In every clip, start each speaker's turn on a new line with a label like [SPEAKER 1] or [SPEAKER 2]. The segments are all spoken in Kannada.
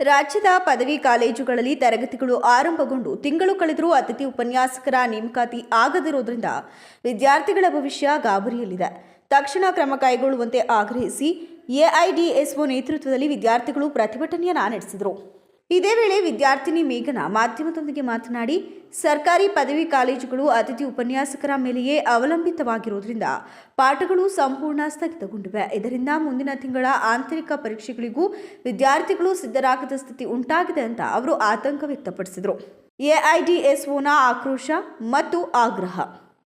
[SPEAKER 1] ರಾಜ್ಯದ ಪದವಿ ಕಾಲೇಜುಗಳಲ್ಲಿ ತರಗತಿಗಳು ಆರಂಭಗೊಂಡು ತಿಂಗಳು ಕಳೆದರೂ ಅತಿಥಿ ಉಪನ್ಯಾಸಕರ ನೇಮಕಾತಿ ಆಗದಿರೋದ್ರಿಂದ ವಿದ್ಯಾರ್ಥಿಗಳ ಭವಿಷ್ಯ ಗಾಬರಿಯಲ್ಲಿದೆ. ತಕ್ಷಣ ಕ್ರಮ ಕೈಗೊಳ್ಳುವಂತೆ ಆಗ್ರಹಿಸಿ ಎಐಡಿಎಸ್ಒ ನೇತೃತ್ವದಲ್ಲಿ ವಿದ್ಯಾರ್ಥಿಗಳು ಪ್ರತಿಭಟನೆಯನ್ನ ನಡೆಸಿದರು. ಇದೇ ವೇಳೆ ವಿದ್ಯಾರ್ಥಿನಿ ಮೇಘನ ಮಾಧ್ಯಮದೊಂದಿಗೆ ಮಾತನಾಡಿ, ಸರ್ಕಾರಿ ಪದವಿ ಕಾಲೇಜುಗಳು ಅತಿಥಿ ಉಪನ್ಯಾಸಕರ ಮೇಲೆಯೇ ಅವಲಂಬಿತವಾಗಿರುವುದರಿಂದ ಪಾಠಗಳು ಸಂಪೂರ್ಣ ಸ್ಥಗಿತಗೊಂಡಿವೆ. ಇದರಿಂದ ಮುಂದಿನ ತಿಂಗಳ ಆಂತರಿಕ ಪರೀಕ್ಷೆಗಳಿಗೂ ವಿದ್ಯಾರ್ಥಿಗಳು ಸಿದ್ಧರಾಗದ ಸ್ಥಿತಿ ಉಂಟಾಗಿದೆ ಅಂತ ಅವರು ಆತಂಕ ವ್ಯಕ್ತಪಡಿಸಿದರು. ಎಐಡಿಎಸ್ಒನ ಆಕ್ರೋಶ ಮತ್ತು ಆಗ್ರಹ.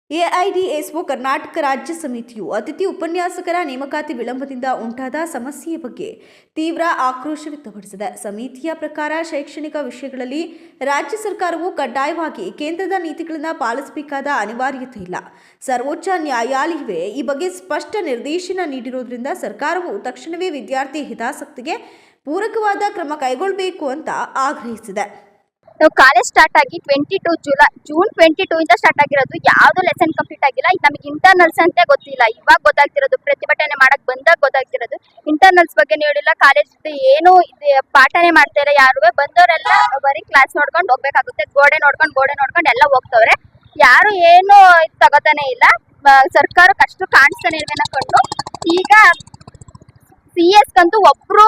[SPEAKER 1] ಎಐಡಿಎಸ್ಒ ಕರ್ನಾಟಕ ರಾಜ್ಯ ಸಮಿತಿಯು ಅತಿಥಿ ಉಪನ್ಯಾಸಕರ ನೇಮಕಾತಿ ವಿಳಂಬದಿಂದ ಉಂಟಾದ ಸಮಸ್ಯೆಯ ಬಗ್ಗೆ ತೀವ್ರ ಆಕ್ರೋಶ ವ್ಯಕ್ತಪಡಿಸಿದೆ. ಸಮಿತಿಯ ಪ್ರಕಾರ ಶೈಕ್ಷಣಿಕ ವಿಷಯಗಳಲ್ಲಿ ರಾಜ್ಯ ಸರ್ಕಾರವು ಕಡ್ಡಾಯವಾಗಿ ಕೇಂದ್ರದ ನೀತಿಗಳನ್ನು ಪಾಲಿಸಬೇಕಾದ ಅನಿವಾರ್ಯತೆ ಇಲ್ಲ. ಸರ್ವೋಚ್ಚ ನ್ಯಾಯಾಲಯವೇ ಈ ಬಗ್ಗೆ ಸ್ಪಷ್ಟ ನಿರ್ದೇಶನ ನೀಡಿರುವುದರಿಂದ ಸರ್ಕಾರವು ತಕ್ಷಣವೇ ವಿದ್ಯಾರ್ಥಿ ಹಿತಾಸಕ್ತಿಗೆ ಪೂರಕವಾದ ಕ್ರಮ ಕೈಗೊಳ್ಳಬೇಕು ಅಂತ ಆಗ್ರಹಿಸಿದೆ.
[SPEAKER 2] ನಾವು ಕಾಲೇಜ್ ಸ್ಟಾರ್ಟ್ ಆಗಿ twenty two July June twenty two ಇಂದ ಸ್ಟಾರ್ಟ್ ಆಗಿರೋದು ಯಾವ್ದು ಲೆಸನ್ ಕಂಪ್ಲೀಟ್ ಆಗಿಲ್ಲ. ನಮಗೆ ಇಂಟರ್ನಲ್ಸ್ ಅಂತ ಗೊತ್ತಿಲ್ಲ. ಇವಾಗ ಗೊತ್ತಾಗ್ತಿರೋದು, ಪ್ರತಿಭಟನೆ ಮಾಡಕ್ ಬಂದಾಗ ಗೊತ್ತಾಗ್ತಿರೋದು. ಇಂಟರ್ನಲ್ಸ್ ಬಗ್ಗೆ ಹೇಳಿಲ್ಲ ಕಾಲೇಜ್ ಏನು ಪಾಠನೆ ಮಾಡ್ತಾ ಇಲ್ಲ. ಯಾರು ಬಂದವರೆಲ್ಲ ಬರೀ ಕ್ಲಾಸ್ ನೋಡ್ಕೊಂಡು ಹೋಗ್ಬೇಕಾಗುತ್ತೆ. ಗೋಡೆ ನೋಡ್ಕೊಂಡು ಗೋಡೆ ನೋಡ್ಕೊಂಡು ಎಲ್ಲ ಹೋಗ್ತವ್ರೆ. ಯಾರು ಏನು ತಗೋತಾನೆ ಇಲ್ಲ. ಸರ್ಕಾರ ಅಷ್ಟು ಕಾಣಿಸ್ತಾನೆ ಇರ್ಬೇಕು ಕಂಡು ಈಗ ಸಿ ಎಸ್ ಅಂತೂ ಒಬ್ರು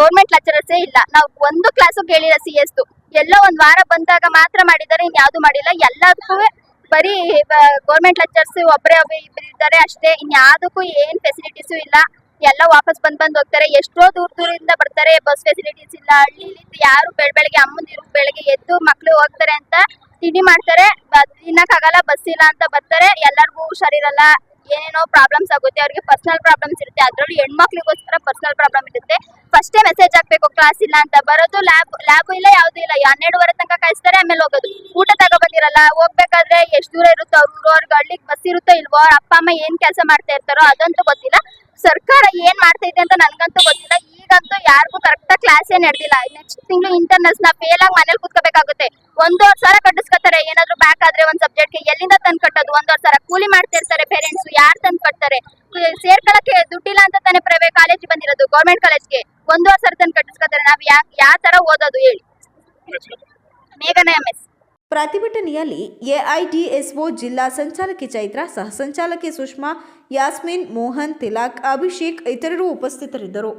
[SPEAKER 2] ಗೌರ್ಮೆಂಟ್ ಲೆಕ್ಚರರ್ಸೇ ಇಲ್ಲ. ನಾವು ಒಂದು ಕ್ಲಾಸು ಕೇಳಿಲ್ಲ ಸಿ ಎಸ್ ಎಲ್ಲೋ ಒಂದ್ ವಾರ ಬಂದಾಗ ಮಾತ್ರ ಮಾಡಿದ್ದಾರೆ, ಇನ್ ಯಾವ್ದು ಮಾಡಿಲ್ಲ. ಎಲ್ಲದಕ್ಕೂ ಬರೀ ಗೌರ್ಮೆಂಟ್ ಲೆಕ್ಚರ್ಸ್ ಒಬ್ಬರೇ ಇದ್ದಾರೆ ಅಷ್ಟೇ. ಇನ್ ಏನ್ ಫೆಸಿಲಿಟೀಸು ಇಲ್ಲ. ಎಲ್ಲ ವಾಪಸ್ ಬಂದ್ ಬಂದ್ ಹೋಗ್ತಾರೆ. ಎಷ್ಟೋ ದೂರ ದೂರದಿಂದ ಬರ್ತಾರೆ. ಬಸ್ ಫೆಸಿಲಿಟೀಸ್ ಇಲ್ಲ ಹಳ್ಳಿಲಿ ಯಾರು ಬೆಳ್, ಬೆಳಗ್ಗೆ ಅಮ್ಮಂದಿರು ಬೆಳಗ್ಗೆ ಎದ್ದು ಮಕ್ಳು ಹೋಗ್ತಾರೆ ಅಂತ ತಿಂಡಿ ಮಾಡ್ತಾರೆ. ತಿನ್ನಕ್ಕಾಗಲ್ಲ, ಬಸ್ ಇಲ್ಲ ಅಂತ ಬರ್ತಾರೆ. ಎಲ್ಲರಿಗೂ ಹುಷಾರಿರಲ್ಲ ಏನೇನೋ ಪ್ರಾಬ್ಲಮ್ಸ್ ಆಗುತ್ತೆ, ಅವ್ರಿಗೆ ಪರ್ಸನಲ್ ಪ್ರಾಬ್ಲಮ್ಸ್ ಇರುತ್ತೆ. ಅದ್ರಲ್ಲಿ ಹೆಣ್ಮಕ್ಳಿಗೋಸ್ಕರ ಪರ್ಸನಲ್ ಪ್ರಾಬ್ಲಮ್ ಇರುತ್ತೆ. ಫಸ್ಟೇ ಮೆಸೇಜ್ ಹಾಕ್ಬೇಕು ಕ್ಲಾಸ್ ಇಲ್ಲ ಅಂತ. ಬರೋದು ಲ್ಯಾಬ್ ಲ್ಯಾಬ್ ಇಲ್ಲ, ಯಾವ್ದು ಇಲ್ಲ. ಹನ್ನೆರಡುವರೆ ತನಕ ಕಾಯಿಸ್ತಾರೆ, ಆಮೇಲೆ ಹೋಗೋದು. ಊಟ ತಗೊಬಂದಿರಲ್ಲ, ಹೋಗ್ಬೇಕಾದ್ರೆ ಎಷ್ಟು ದೂರ ಇರುತ್ತೋ ಅವ್ರು ಅವ್ರಿಗೆ ಹಳ್ಳಿಗೆ ಬಸ್ ಇರುತ್ತೋ ಇಲ್ವೋ ಅವ್ರ ಅಪ್ಪ, ಅಮ್ಮ ಏನ್ ಕೆಲಸ ಮಾಡ್ತಾ ಇರ್ತಾರೋ ಅದಂತೂ ಗೊತ್ತಿಲ್ಲ. ಸರ್ಕಾರ ಏನ್ ಮಾಡ್ತಾ ಇದೆ ಅಂತ ನನ್ಗಂತೂ ಗೊತ್ತಿಲ್ಲ. ಈಗಂತೂ ಯಾರಿಗೂ ಕರೆಕ್ಟ್ ಕ್ಲಾಸೇ ನಡೆದಿಲ್ಲ. ನೆಕ್ಸ್ಟ್ ತಿಂಗಳು ಇಂಟರ್ನಲ್ಸ್ನ ಫೇಲ್ ಆಗಿ ಮನೇಲಿ ಕುತ್ಕೋಬೇಕಾಗುತ್ತೆ. ಒಂದೂವರೆ ಸಾವಿರ ಕಟ್ಟಿಸ್ಕೊತಾರೆ. ಏನಾದ್ರು ಬ್ಯಾಕ್ ಆದ್ರೆ ಒಂದ್ ಸಬ್ಜೆಕ್ಟ್ಗೆ ಎಲ್ಲಿಂದ ತಂದು ಕಟ್ಟೋದು? ಒಂದೂವರೆ ಸಾವಿರ ಕೂಲಿ ಮಾಡ್ತಿರ್ತಾರೆ ಪೇರೆಂಟ್ಸ್ ಯಾರು ತಂದು ಕಟ್ತಾರೆ? ಸೇರ್ಕೊಳಕ್ಕೆ ದುಡ್ಡಿಲ್ಲ ಅಂತ ತಾನೇ ಪ್ರೈವೇಟ್ ಕಾಲೇಜ್ ಬಂದಿರೋದು ಗೌರ್ಮೆಂಟ್ ಕಾಲೇಜ್ಗೆ ಒಂದು ವರ್ಷ ತಂದು ಕಟ್ಟಿಸ್ಕೊತಾರೆ. ನಾವು ಯಾ, ಯಾವ ತರ ಓದೋದು ಹೇಳಿ. ಮೇಘನ ಎಂ ಎಸ್
[SPEAKER 1] ಪ್ರತಿಭಟನೆಯಲ್ಲಿ ಎಐಡಿಎಸ್ಒ ಜಿಲ್ಲಾ ಸಂಚಾಲಕಿ ಚೈತ್ರ, ಸಹ ಸಂಚಾಲಕಿ ಸುಷ್ಮಾ, ಯಾಸ್ಮಿನ್, ಮೋಹನ್, ತಿಲಾಕ್, ಅಭಿಷೇಕ್ ಇತರರು ಉಪಸ್ಥಿತರಿದ್ದರು.